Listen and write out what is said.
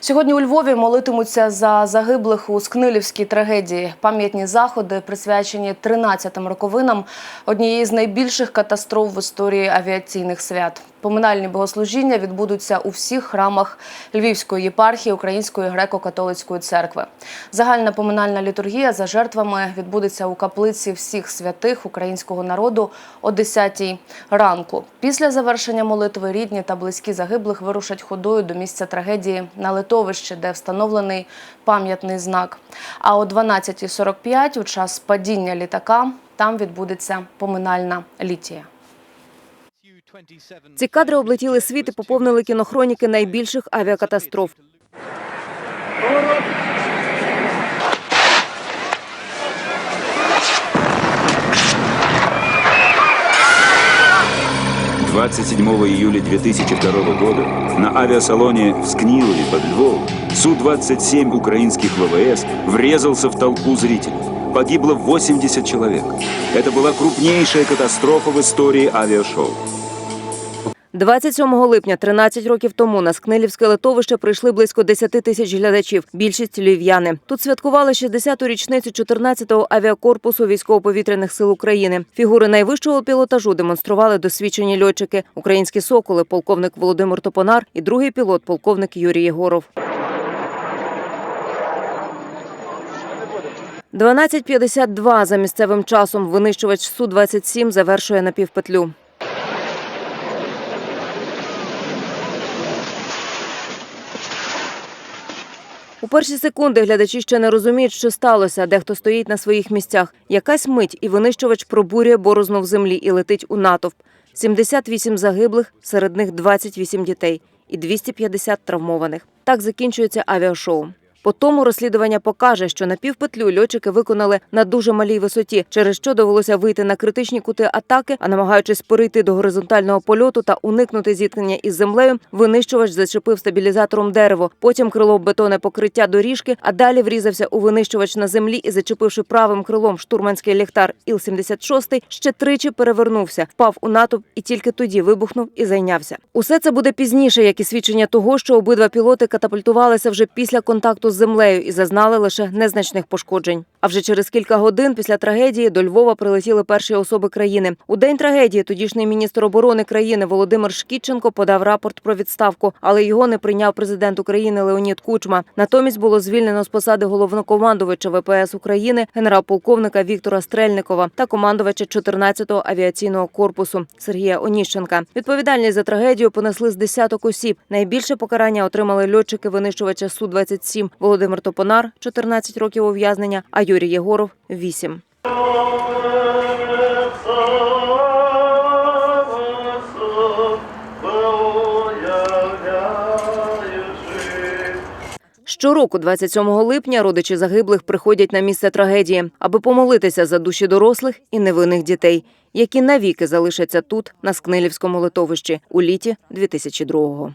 Сьогодні у Львові молитимуться за загиблих у Скнилівській трагедії. Пам'ятні заходи присвячені 13-м роковинам однієї з найбільших катастроф в історії авіаційних свят. Поминальні богослужіння відбудуться у всіх храмах Львівської єпархії Української греко-католицької церкви. Загальна поминальна літургія за жертвами відбудеться у каплиці всіх святих українського народу о 10-й ранку. Після завершення молитви рідні та близькі загиблих вирушать ходою до місця трагедії на литовищі, де встановлений пам'ятний знак. А о 12.45 у час падіння літака там відбудеться поминальна літія. Ці кадри облетіли світ і поповнили кінохроніки найбільших авіакатастроф. – 27 июля 2002 года на авиасалоне в Скнилове под Львовом Су-27 украинских ВВС врезался в толпу зрителей. Погибло 80 человек. Это была крупнейшая катастрофа в истории авиашоу. 27 липня, 13 років тому, на Скнилівське литовище прийшли близько 10 тисяч глядачів. Більшість львів'яни. Тут святкували 60-ту річницю 14-го авіакорпусу військово-повітряних сил України. Фігури найвищого пілотажу демонстрували досвідчені льотчики. Українські соколи, полковник Володимир Топонар і другий пілот, полковник Юрій Єгоров. 12.52 за місцевим часом винищувач Су-27 завершує напівпетлю. У перші секунди глядачі ще не розуміють, що сталося. Дехто стоїть на своїх місцях. Якась мить, і винищувач пробурює борозну в землі і летить у натовп. 78 загиблих, серед них 28 дітей і 250 травмованих. Так закінчується авіашоу. По тому розслідування покаже, що напівпетлю льотчики виконали на дуже малій висоті, через що довелося вийти на критичні кути атаки, а намагаючись перейти до горизонтального польоту та уникнути зіткнення із землею, винищувач зачепив стабілізатором дерево. Потім крило бетонне покриття доріжки, а далі врізався у винищувач на землі і, зачепивши правим крилом штурманський ліхтар Іл-76, ще тричі перевернувся, впав у натовп і тільки тоді вибухнув і зайнявся. Усе це буде пізніше, як і свідчення того, що обидва пілоти катапультувалися вже після контакту з землею і зазнали лише незначних пошкоджень. А вже через кілька годин після трагедії до Львова прилетіли перші особи країни. У день трагедії тодішній міністр оборони країни Володимир Шкітченко подав рапорт про відставку, але його не прийняв президент України Леонід Кучма. Натомість було звільнено з посади головнокомандувача ВПС України генерал-полковника Віктора Стрельникова та командувача 14-го авіаційного корпусу Сергія Оніщенка. Відповідальність за трагедію понесли з десяток осіб. Найбільше покарання отримали льотчики винищувача Су 27 Володимир Топонар 14 років ув'язнення, а Юрій Єгоров 8. Щороку, 27 липня, родичі загиблих приходять на місце трагедії, аби помолитися за душі дорослих і невинних дітей, які навіки залишаться тут, на Скнилівському литовищі, у літі 2002-го.